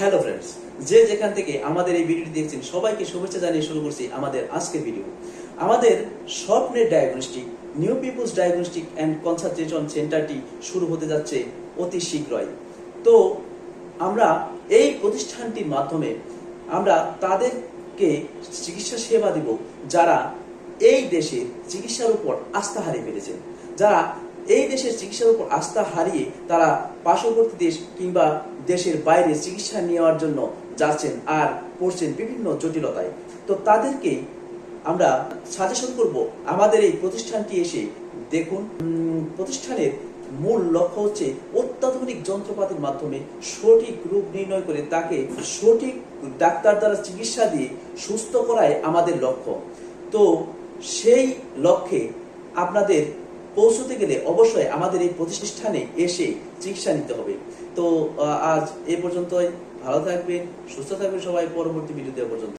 Hello friends যে যেখান থেকে আমাদের এই ভিডিওটি দেখছেন, সবাইকে শুভেচ্ছা জানিয়ে শুরু করছি আমাদের আজকের ভিডিও আমাদের স্বপ্নের diagnostic new peoples diagnostic and consultation সেন্টারটি শুরু হতে যাচ্ছে অতি শীঘ্রই। তো আমরা এই প্রতিষ্ঠানটির মাধ্যমে আমরা তাদেরকে চিকিৎসা সেবা দিব যারা এই দেশের চিকিৎসার উপর আস্থা হারিয়ে ফেলেছেন, যারা এই দেশের চিকিৎসার উপর আস্থা হারিয়ে তারা পার্শ্ববর্তী দেশ কিংবা দেশের বাইরে চিকিৎসা নেওয়ার জন্য যাচ্ছেন আর পড়ছেন বিভিন্ন জটিলতায়। তো তাদেরকে আমরা সাজেশন করব, আমাদের এই প্রতিষ্ঠানটি এসে দেখুন। প্রতিষ্ঠানের মূল লক্ষ্য হচ্ছে অত্যাধুনিক যন্ত্রপাতির মাধ্যমে সঠিক রূপ নির্ণয় করে তাকে সঠিক ডাক্তার দ্বারা চিকিৎসা দিয়ে সুস্থ করাই আমাদের লক্ষ্য। তো সেই লক্ষ্যে আপনাদের পৌঁছতে গেলে অবশ্যই আমাদের এই প্রতিষ্ঠানে এসে চিকিৎসা নিতে হবে। তো আজ এ পর্যন্তই। ভালো থাকবেন, সুস্থ থাকবেন সবাই। পরবর্তী দেওয়া পর্যন্ত।